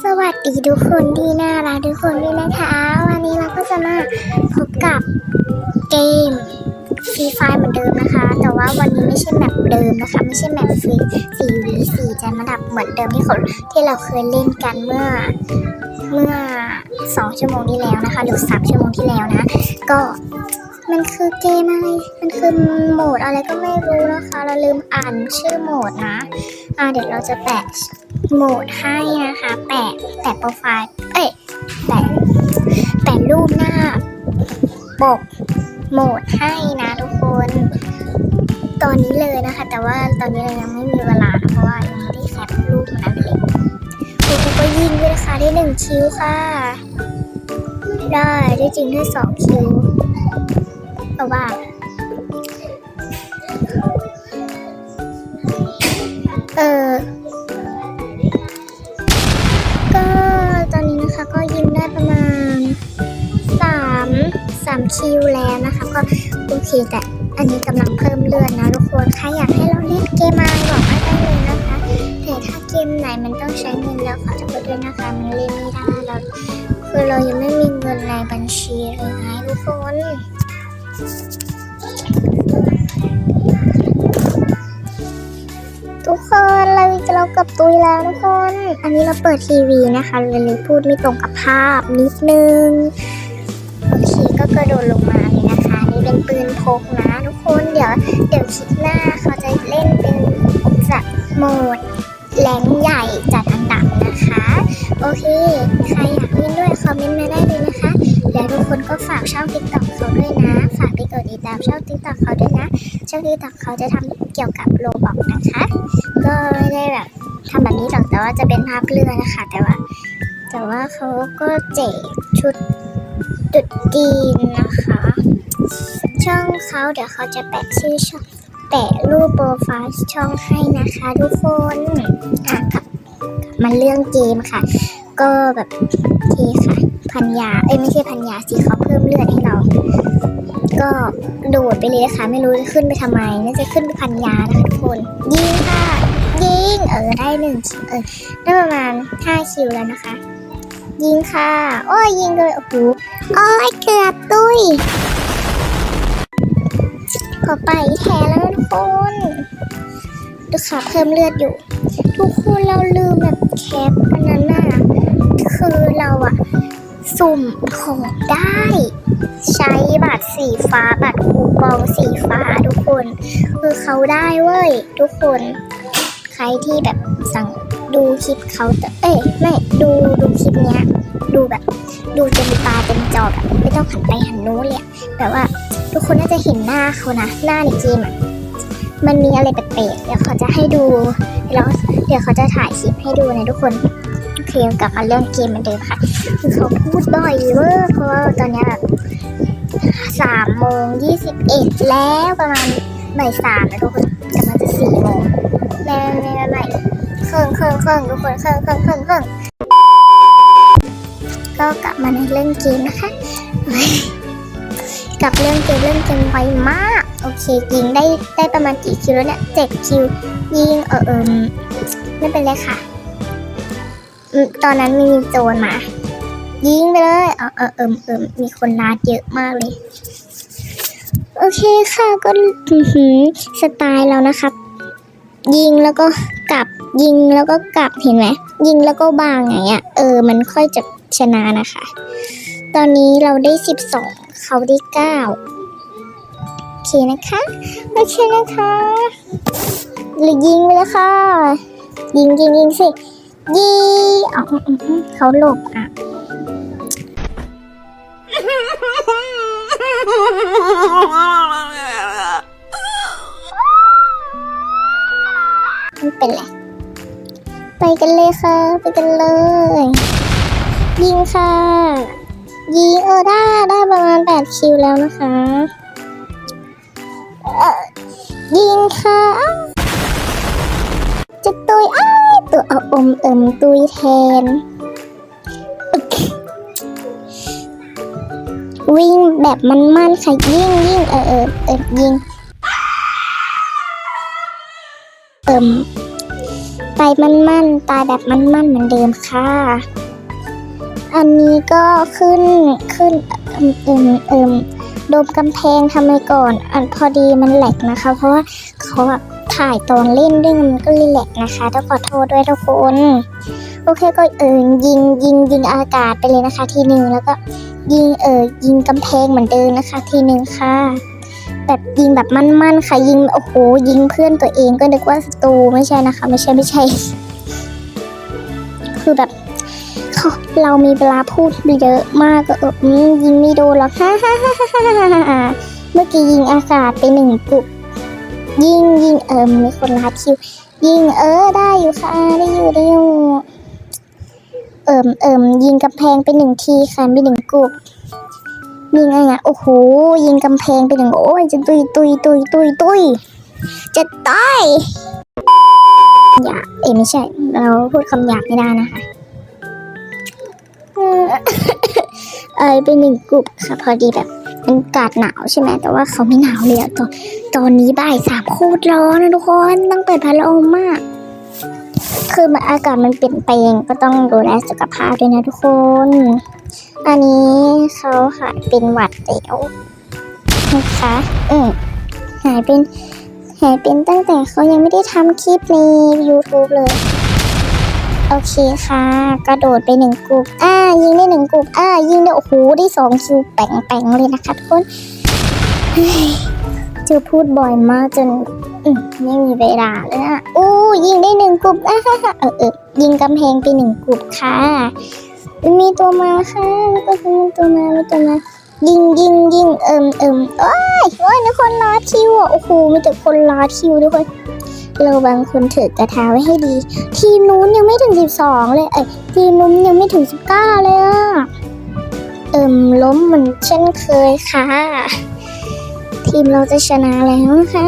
สวัสดีทุกคนที่น่ารักทุกคนด้วยนะคะ วันนี้เราก็จะมาพบกับเกมฟรีไฟเหมือนเดิมนะคะ แต่ว่าวันนี้ไม่ใช่แมปเดิมนะคะ ไม่ใช่แมปฟรีสี่วีสี่จะมาดับเหมือนเดิมที่เขาที่เราเคยเล่นกันเมื่อเมื่อสองชั่วโมงที่แล้วนะคะ หรือสามชั่วโมงที่แล้วนะ ก็มันคือเกมอะไร มันคือโหมดอะไรก็ไม่รู้นะคะ เราลืมอ่านชื่อโหมดนะ อ่าเดี๋ยวเราจะแปะ โหมดให้นะคะ แปะแปะโปรไฟล์ เอ้ยแปะแปะรูปหน้าปกโหมดให้นะทุกคน ตอนนี้เลยนะคะ แต่ว่าตอนนี้เรายังไม่มีเวลาเพราะว่ายังไม่ได้แคปรูปมันเลยคุณก็ยิงด้วยนะคะได้หนึ่งคิวค่ะ ได้ได้จริงได้สองคิวเพราะว่าเออามคิวแล้วนะคะ ก็โอเคแต่อันนี้กำลังเพิ่มเลือดนะทุกคนใครอยากให้เราเล่นเกมอะไรบอกมาได้เลยนะคะแต่ถ้าเกมไหนมันต้องใช้เงินแล้วขอโทษด้วยนะคะมันเล่นไม่ได้เราคือเรายังไม่มีเงินในบัญชีเลยนะทุกคนทุกคนเราจะเรากับตุยแล้วทุกคน อันนี้เราเปิดทีวีนะคะเลยพูดไม่ตรงกับภาพนิดนึง โอเคก็กระโดดลงมาเลยนะคะ นี่เป็นปืนพกนะ ทุกคนเดี๋ยวเดี๋ยวคลิปหน้าเขาจะเล่นเป็นจัดโหมดแรงใหญ่จัดอันดับนะคะ โอเค ใครอยากเล่นด้วยคอมเมนต์มาได้เลยนะคะ แล้วทุกคนก็ฝากช่องติ๊กต็อกเขาด้วยนะ ฝากไปกดติดตามช่องติ๊กต็อกเขาด้วยนะ ช่องติ๊กต็อกเขาจะทำเกี่ยวกับโลบอกนะคะ ก็ไม่ได้แบบทำแบบนี้หรอกแต่ว่าจะเป็นภาพเลือนะคะ แต่ว่า แต่ว่าเขาก็แจกชุด ตุดจีนนะคะ ช่องเขาเดี๋ยวเขาจะแปะชื่อช่องแปะรูปโปรไฟล์ช่องให้นะคะทุกคนอะกับกลับมาเรื่องเกมค่ะ ก็แบบเคค่ะ พันยาเอ้ยไม่ใช่พันยาสิเขาเพิ่มเลือดให้เรา ก็โดดไปเลยนะคะไม่รู้จะขึ้นไปทำไมน่าจะขึ้นไปพันยานะคะทุกคนยิงค่ะยิงเออได้หนึ่งเออได้ประมาณห้าคิวแล้วนะคะ ยิงค่ะ โอ้ยยิงเลยโอ้โห โอ้ยเกือบตุ้ยขอไปแทนแล้วทุกคนดูค่ะเพิ่มเลือดอยู่ ทุกคนเราลืมแบบแคปอันนั้นน่ะคือเราอะสุ่มของได้ ใช้บัตรสีฟ้าบัตรคูปองสีฟ้าทุกคน คือเขาได้เว้ย ทุกคน ใครที่แบบสั่งดูคลิปเขาแต่เอ้ยไม่ดูดูคลิปเนี้ย ดูแบบดูเต็มตาเต็ม จอแบบไม่ต้องหันไปหันโน้นเลยแบบว่าทุกคนน่าจะเห็นหน้าเขานะหน้าในเกมอะมันมีอะไรแปลกๆเดี๋ยวเขาจะให้ดูแล้วเดี๋ยวเขาจะถ่ายคลิปให้ดูนะทุกคนโอเคกลับมาเรื่องเกมเหมือนเดิมค่ะคือเขาพูดบ่อยเวอร์เพราะว่าตอนนี้แบบสามโมงยี่สิบเอ็ดแล้วประมาณบ่ายสามนะทุกคนกำลังจะสี่โมงแม่แม่แม่เครื่องเครื่องเครื่องทุกคนเครื่องเครื่องเครื่องเครื่อง ก็กลับมาในเรื่องเกมนะคะกลับเรื่องเกมเรื่องเกมไวมาก โอเคยิงได้ได้ประมาณกี่คิวแล้วเนี่ยเจ็ดคิวยิงเออเอิมไม่เป็นไรค่ะตอนนั้นมีโจรมา ยิงไปเลยเออเออเอิมเอิมมีคนลาดเยอะมากเลย โอเคค่ะก็สไตล์เรานะครับ ยิงแล้วก็กลับยิงแล้วก็กลับเห็นไหมยิงแล้วก็บางอย่างเงี้ยเออมันค่อยจะ ชนะนะคะ ตอนนี้เราได้สิบสองเขาได้เก้าโอเคนะคะโอเคนะคะหรือยิงไปเลยค่ะ ยิงยิงยิงสิ ยิงอ๋อเขาหลบอะไม่เป็นไรไปกันเลยค่ะ ไปกันเลย ยิงค่ะยิงเออได้ได้ประมาณแปดคิวแล้วนะคะเออยิงค่ะ จะตุยอ้ายตัวเอาอมเอิมตุยแทน วิ่งแบบมันๆค่ะยิงยิงเออเออเออยิงเอิมไปมั่นๆตายแบบมั่นๆเหมือนเดิมค่ะ อันนี้ก็ขึ้นขึ้นเอิมเอิมเอิมโดมกำแพงทำไมก่อน อันพอดีมันแหลกนะคะ เพราะว่าเขาแบบถ่ายตอนเล่นด้วยมันก็เลยแหลกนะคะต้องขอโทษด้วยทุกคน โอเคก็เออยิงยิงยิงอากาศไปเลยนะคะ ทีหนึ่งแล้วก็ยิงเออยิงกำแพงเหมือนเดิมนะคะ ทีหนึ่งค่ะแบบยิงแบบมั่นๆค่ะยิงโอ้โหยิงเพื่อนตัวเองก็นึกว่าศัตรูไม่ใช่นะคะ ไม่ใช่ไม่ใช่ เรามีเวลาพูดเยอะมากก็เอออืมยิงไม่โดนหรอกฮ่าฮ่าฮ่าฮ่าฮ่าฮ่าเมื่อกี้ยิงอากาศไปหนึ่งกุบยิงยิงเออมีคนลาคิว ยิงเออได้อยู่ค่ะได้อยู่ได้อยู่เอิมเอิมยิงกำแพงไปหนึ่งทีค่ะไปหนึ่งกุบยิงอะไรอะโอ้โหยิงกำแพงไปหนึ่งโอ้ยจะตุยตุยตุยตุยตุยจะตายหยาบเอ้ไม่ใช่ เราพูดคำหยาบไม่ได้นะคะ เออเอยไปหนึ่งกลุ่มค่ะ พอดีแบบมันอากาศหนาวใช่ไหมแต่ว่าเขาไม่หนาวเลยอะตอนตอนนี้บ่ายสามโคตรร้อนนะทุกคนต้องเปิดพัดลมมาก คือมันอากาศมันเปลี่ยนแปลงก็ต้องดูแลสุขภาพด้วยนะทุกคน อันนี้เขาหายเป็นหวัดแล้วนะคะอืมหายเป็นหายเป็นตั้งแต่เขายังไม่ได้ทำคลิปใน YouTube เลย โอเคค่ะ กระโดดไปหนึ่งกลุ่มอ่ายิงได้หนึ่งกลุ่มอ่ายิงได้โอ้โหได้สองคิวแป่งแปงๆเลยนะคะทุกคนเฮ้ยเจอพูดบ่อยมากจนมไม่มีเวลาเลยนะอู้ยิงได้หนึ่งกลุ่มอ่าฮ่าฮ่าเออเออยิงกำแพงไปหนึ่งกลุ่มค่ะมีตัวมาค่ะแล้วก็มีตัวมามีตัวมายิงยิงยิงเอิมเอิมโอ้ยโอ้ยมีคนลาคิวอะโอ้โหมีแต่คนลาคิวทุกคน ราบางคนถือกระทาไว้ให้ดี ทีมนู้นยังไม่ถึงสิบสองเลย เอ้ยทีมนู้นยังไม่ถึงสิบเก้าเลยอะเอิ่มล้มเหมือนเช่นเคยค่ะ ทีมเราจะชนะแล้วค่ะ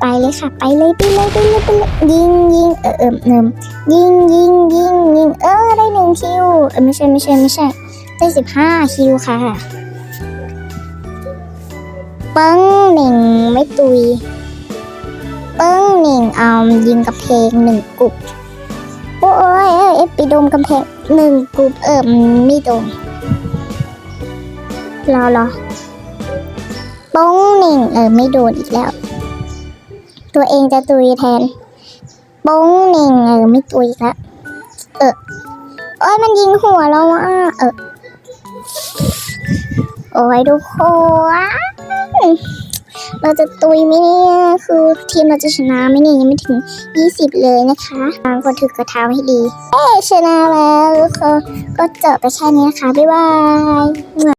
ไปเลยค่ะ ไปเลยไปเลยไปเลยไปเลยยิงยิงเออเอิมเอิ่มยิงยิงยิงยิงเออได้หนึ่งคิวเออไม่ใช่ไม่ใช่ไม่ใช่ได้สิบห้าคิวค่ะปิ้งหนึ่งไม่ตุย ปิ้งหนึ่งเอายิงกระเพงหนึ่งกุบโอ้ยเอ้ยไปโดมกำแพงหนึ่งกุบเอิมไม่โดมรอรอป้งหนึ่งเออไม่โดนอีกแล้ว ตัวเองจะตุยแทนป้งหนึ่งเออไม่ตุยแล้วเออโอ้ยมันยิงหัวเราอะเออโอ้ยทุกคน เราจะตุยไหมเนี่ย คือทีมเราจะชนะไหมเนี่ยยังไม่ถึง 20 เลยนะคะบางคนถือกระเท้าให้ดี เอ้ชนะแล้วก็ก็จบไปแค่นี้นะคะ บ๊ายบาย